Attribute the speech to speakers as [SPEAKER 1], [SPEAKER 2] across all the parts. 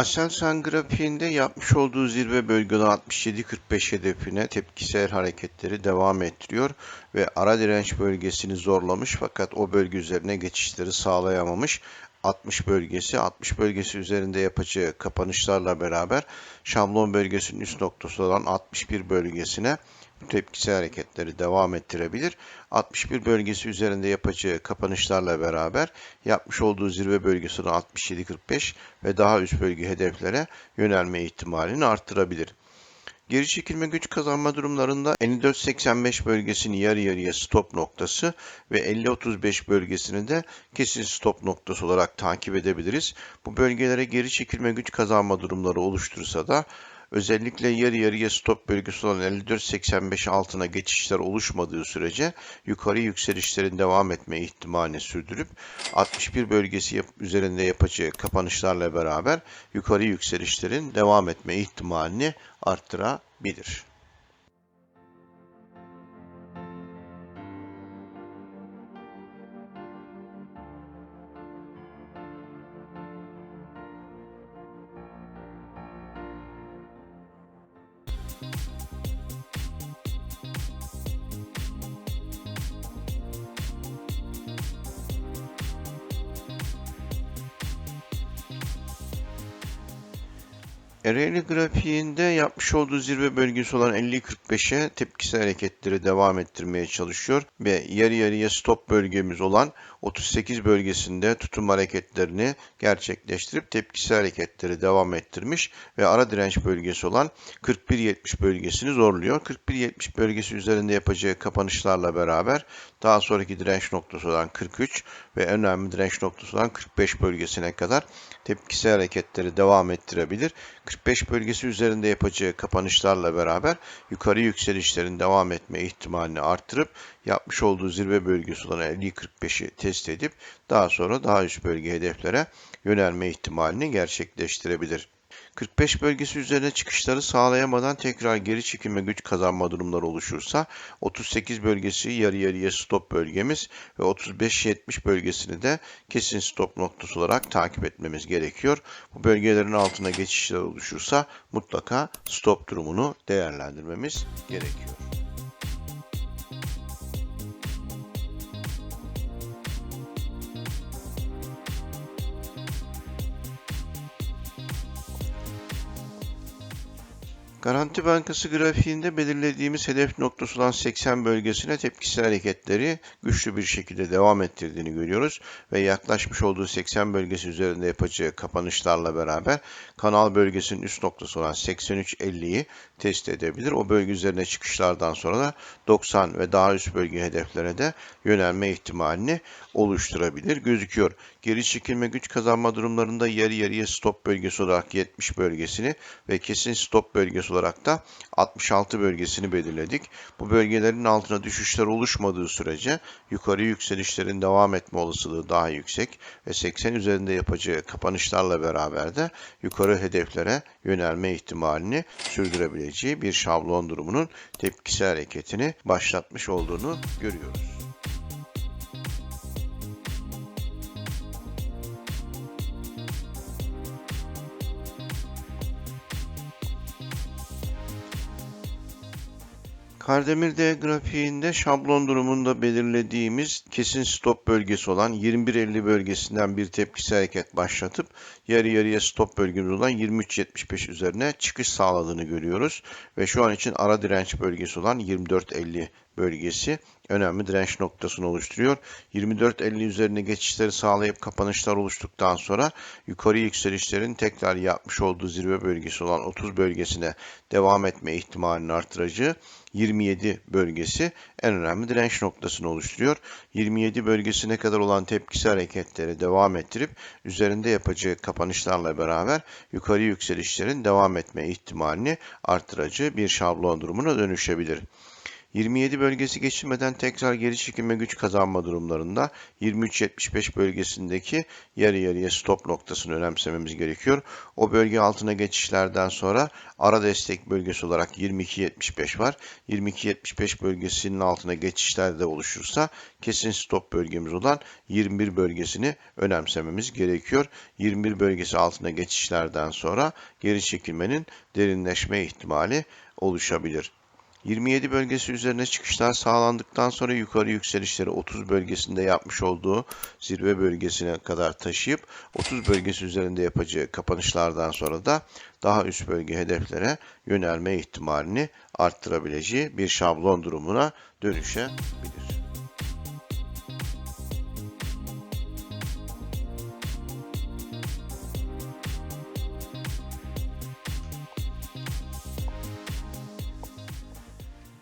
[SPEAKER 1] Aselsan grafiğinde yapmış olduğu zirve bölgede 67-45 hedefine tepkisel hareketleri devam ettiriyor ve ara direnç bölgesini zorlamış fakat o bölge üzerine geçişleri sağlayamamış. 60 bölgesi, 60 bölgesi üzerinde yapacağı kapanışlarla beraber şablon bölgesinin üst noktası olan 61 bölgesine tepkisel hareketleri devam ettirebilir. 61 bölgesi üzerinde yapacağı kapanışlarla beraber yapmış olduğu zirve bölgesi 67-45 ve daha üst bölge hedeflere yönelme ihtimalini arttırabilir. Geri çekilme güç kazanma durumlarında 54-85 bölgesini yarı yarıya stop noktası ve 50-35 bölgesini de kesin stop noktası olarak takip edebiliriz. Bu bölgelere geri çekilme güç kazanma durumları oluştursa da Özellikle yarı yarıya stop bölgesi olan 54.85 altına geçişler oluşmadığı sürece yukarı yükselişlerin devam etme ihtimalini sürdürüp 61 bölgesi üzerinde yapacağı kapanışlarla beraber yukarı yükselişlerin devam etme ihtimalini arttırabilir. Ereğli grafiğinde yapmış olduğu zirve bölgesi olan 50-45'e tepkisel hareketleri devam ettirmeye çalışıyor ve yarı yarıya stop bölgemiz olan 38 bölgesinde tutum hareketlerini gerçekleştirip tepkisel hareketleri devam ettirmiş ve ara direnç bölgesi olan 41-70 bölgesini zorluyor. 41-70 bölgesi üzerinde yapacağı kapanışlarla beraber daha sonraki direnç noktası olan 43 ve önemli direnç noktası olan 45 bölgesine kadar tepkisel hareketleri devam ettirebilir. 45 bölgesi üzerinde yapacağı kapanışlarla beraber yukarı yükselişlerin devam etme ihtimalini arttırıp yapmış olduğu zirve bölgesi olan 50-45'i test edip daha sonra daha üst bölge hedeflere yönelme ihtimalini gerçekleştirebilir. 45 bölgesi üzerine çıkışları sağlayamadan tekrar geri çekilme güç kazanma durumları oluşursa 38 bölgesi yarı yarıya stop bölgemiz ve 35-70 bölgesini de kesin stop noktası olarak takip etmemiz gerekiyor. Bu bölgelerin altına geçişler oluşursa mutlaka stop durumunu değerlendirmemiz gerekiyor. Garanti Bankası grafiğinde belirlediğimiz hedef noktası olan 80 bölgesine tepkisel hareketleri güçlü bir şekilde devam ettirdiğini görüyoruz ve yaklaşmış olduğu 80 bölgesi üzerinde yapacağı kapanışlarla beraber kanal bölgesinin üst noktası olan 83.50'yi test edebilir. O bölge üzerine çıkışlardan sonra da 90 ve daha üst bölge hedeflere de yönelme ihtimalini oluşturabilir gözüküyor. Geri çekilme güç kazanma durumlarında yarı yarıya stop bölgesi olarak 70 bölgesini ve kesin stop bölgesi olarak da 66 bölgesini belirledik. Bu bölgelerin altına düşüşler oluşmadığı sürece yukarı yükselişlerin devam etme olasılığı daha yüksek ve 80 üzerinde yapacağı kapanışlarla beraber de yukarı hedeflere yönelme ihtimalini sürdürebileceği bir şablon durumunun tepkisel hareketini başlatmış olduğunu görüyoruz. Kardemir grafiğinde şablon durumunda belirlediğimiz kesin stop bölgesi olan 21.50 bölgesinden bir tepkisi hareket başlatıp yarı yarıya stop bölgemiz olan 23.75 üzerine çıkış sağladığını görüyoruz. Ve şu an için ara direnç bölgesi olan 24.50 bölgesi önemli direnç noktasını oluşturuyor. 24.50 üzerine geçişleri sağlayıp kapanışlar oluştuktan sonra yukarı yükselişlerin tekrar yapmış olduğu zirve bölgesi olan 30 bölgesine devam etme ihtimalini artıracağı 27 bölgesi en önemli direnç noktasını oluşturuyor. 27 bölgesine kadar olan tepkisi hareketleri devam ettirip üzerinde yapacağı kapanışlarla beraber yukarı yükselişlerin devam etme ihtimalini artıracağı bir şablon durumuna dönüşebilir. 27 bölgesi geçilmeden tekrar geri çekilme güç kazanma durumlarında 23.75 bölgesindeki yarı yarıya stop noktasını önemsememiz gerekiyor. O bölge altına geçişlerden sonra ara destek bölgesi olarak 22.75 var. 22.75 bölgesinin altına geçişler de oluşursa kesin stop bölgemiz olan 21 bölgesini önemsememiz gerekiyor. 21 bölgesi altına geçişlerden sonra geri çekilmenin derinleşme ihtimali oluşabilir. 27 bölgesi üzerine çıkışlar sağlandıktan sonra yukarı yükselişleri 30 bölgesinde yapmış olduğu zirve bölgesine kadar taşıyıp 30 bölgesi üzerinde yapacağı kapanışlardan sonra da daha üst bölge hedeflere yönelme ihtimalini arttırabileceği bir şablon durumuna dönüşebilir.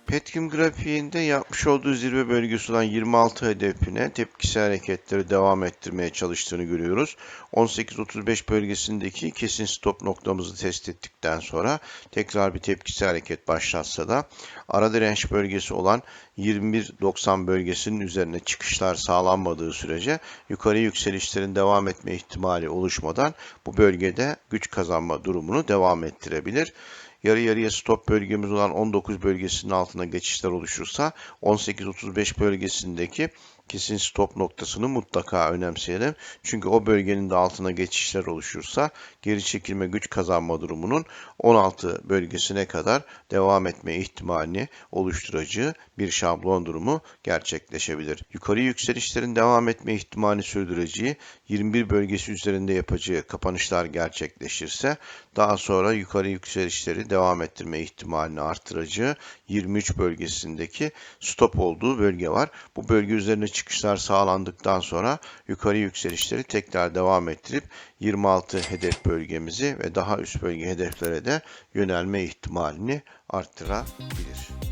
[SPEAKER 1] Petkim grafiğinde yapmış olduğu zirve bölgesi olan 26 hedefine tepkisi hareketleri devam ettirmeye çalıştığını görüyoruz. 18-35 bölgesindeki kesin stop noktamızı test ettikten sonra tekrar bir tepkisi hareket başlatsa da ara direnç bölgesi olan 21-90 bölgesinin üzerine çıkışlar sağlanmadığı sürece yukarı yükselişlerin devam etme ihtimali oluşmadan bu bölgede güç kazanma durumunu devam ettirebilir yarı yarıya stop bölgemiz olan 19 bölgesinin altına geçişler oluşursa 18-35 bölgesindeki kesin stop noktasını mutlaka önemseyelim. Çünkü o bölgenin de altına geçişler oluşursa geri çekilme güç kazanma durumunun 16 bölgesine kadar devam etme ihtimalini oluşturacağı bir şablon durumu gerçekleşebilir. Yukarı yükselişlerin devam etme ihtimali sürdüreceği 21 bölgesi üzerinde yapacağı kapanışlar gerçekleşirse daha sonra yukarı yükselişleri devam ettirme ihtimalini artıracağı 23 bölgesindeki stop olduğu bölge var. Bu bölge üzerine çıkışlar sağlandıktan sonra yukarı yükselişleri tekrar devam ettirip 26 hedef bölgemizi ve daha üst bölge hedeflere de yönelme ihtimalini arttırabilir.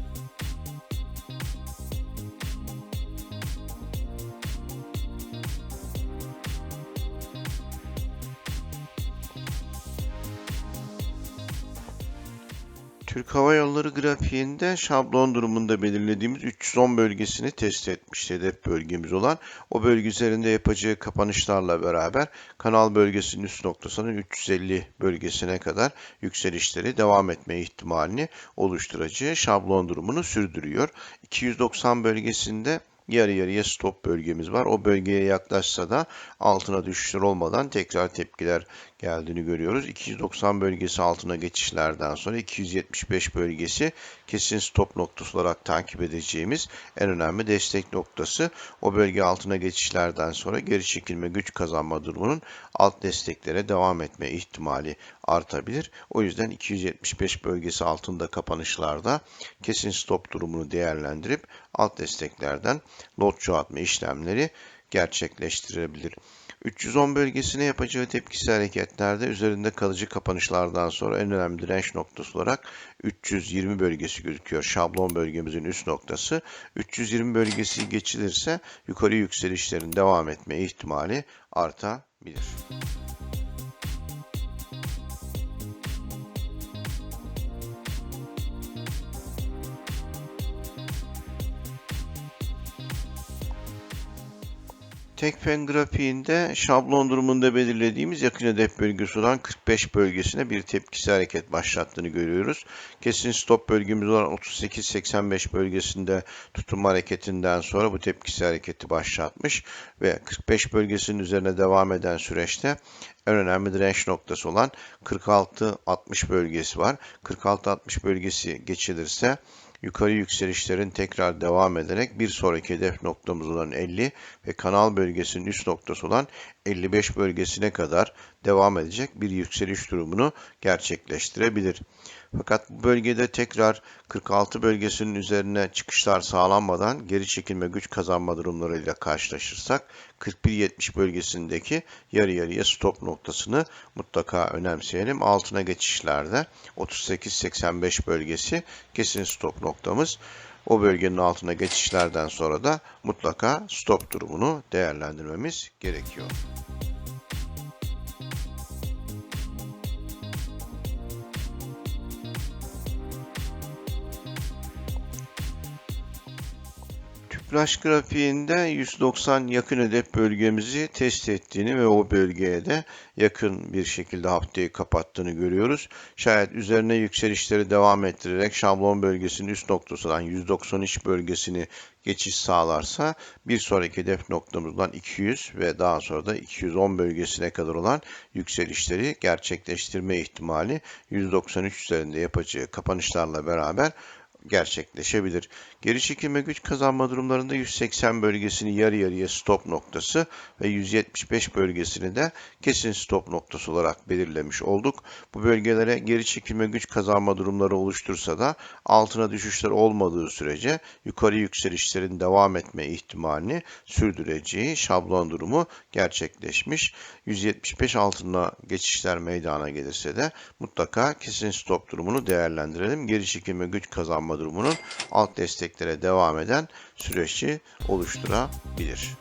[SPEAKER 1] Türk Hava Yolları grafiğinde şablon durumunda belirlediğimiz 310 bölgesini test etmiş hedef bölgemiz olan o bölge üzerinde yapacağı kapanışlarla beraber kanal bölgesinin üst noktasının 350 bölgesine kadar yükselişleri devam etme ihtimalini oluşturacağı şablon durumunu sürdürüyor. 290 bölgesinde yarı yarıya stop bölgemiz var. O bölgeye yaklaşsa da altına düşüşler olmadan tekrar tepkiler geldiğini görüyoruz. 290 bölgesi altına geçişlerden sonra 275 bölgesi kesin stop noktası olarak takip edeceğimiz en önemli destek noktası. O bölge altına geçişlerden sonra geri çekilme güç kazanma durumunun alt desteklere devam etme ihtimali artabilir. O yüzden 275 bölgesi altında kapanışlarda kesin stop durumunu değerlendirip alt desteklerden lot çoğaltma işlemleri gerçekleştirebilir. 310 bölgesine yapacağı tepkisi hareketlerde üzerinde kalıcı kapanışlardan sonra en önemli direnç noktası olarak 320 bölgesi gözüküyor. Şablon bölgemizin üst noktası. 320 bölgesi geçilirse yukarı yükselişlerin devam etme ihtimali artabilir. Tekfen grafiğinde şablon durumunda belirlediğimiz yakın hedef bölgesi olan 45 bölgesine bir tepkisi hareket başlattığını görüyoruz. Kesin stop bölgemiz olan 38-85 bölgesinde tutum hareketinden sonra bu tepkisi hareketi başlatmış ve 45 bölgesinin üzerine devam eden süreçte en önemli direnç noktası olan 46-60 bölgesi var. 46-60 bölgesi geçilirse yukarı yükselişlerin tekrar devam ederek bir sonraki hedef noktamız olan 50 ve kanal bölgesinin üst noktası olan 55 bölgesine kadar devam edecek bir yükseliş durumunu gerçekleştirebilir. Fakat bu bölgede tekrar 46 bölgesinin üzerine çıkışlar sağlanmadan geri çekilme güç kazanma durumlarıyla karşılaşırsak 41-70 bölgesindeki yarı yarıya stop noktasını mutlaka önemseyelim. Altına geçişlerde 38-85 bölgesi kesin stop noktamız. O bölgenin altına geçişlerden sonra da mutlaka stop durumunu değerlendirmemiz gerekiyor. Flash grafiğinde 190 yakın hedef bölgemizi test ettiğini ve o bölgeye de yakın bir şekilde haftayı kapattığını görüyoruz. Şayet üzerine yükselişleri devam ettirerek şablon bölgesinin üst noktası olan 193 bölgesini geçiş sağlarsa bir sonraki hedef noktamızdan 200 ve daha sonra da 210 bölgesine kadar olan yükselişleri gerçekleştirme ihtimali 193 üzerinde yapacağı kapanışlarla beraber gerçekleşebilir. Geri çekilme güç kazanma durumlarında 180 bölgesini yarı yarıya stop noktası ve 175 bölgesini de kesin stop noktası olarak belirlemiş olduk. Bu bölgelere geri çekilme güç kazanma durumları oluştursa da altına düşüşler olmadığı sürece yukarı yükselişlerin devam etme ihtimalini sürdüreceği şablon durumu gerçekleşmiş. 175 altına geçişler meydana gelirse de mutlaka kesin stop durumunu değerlendirelim. Geri çekilme güç kazanma durumunun alt desteklere devam eden süreçi oluşturabilir.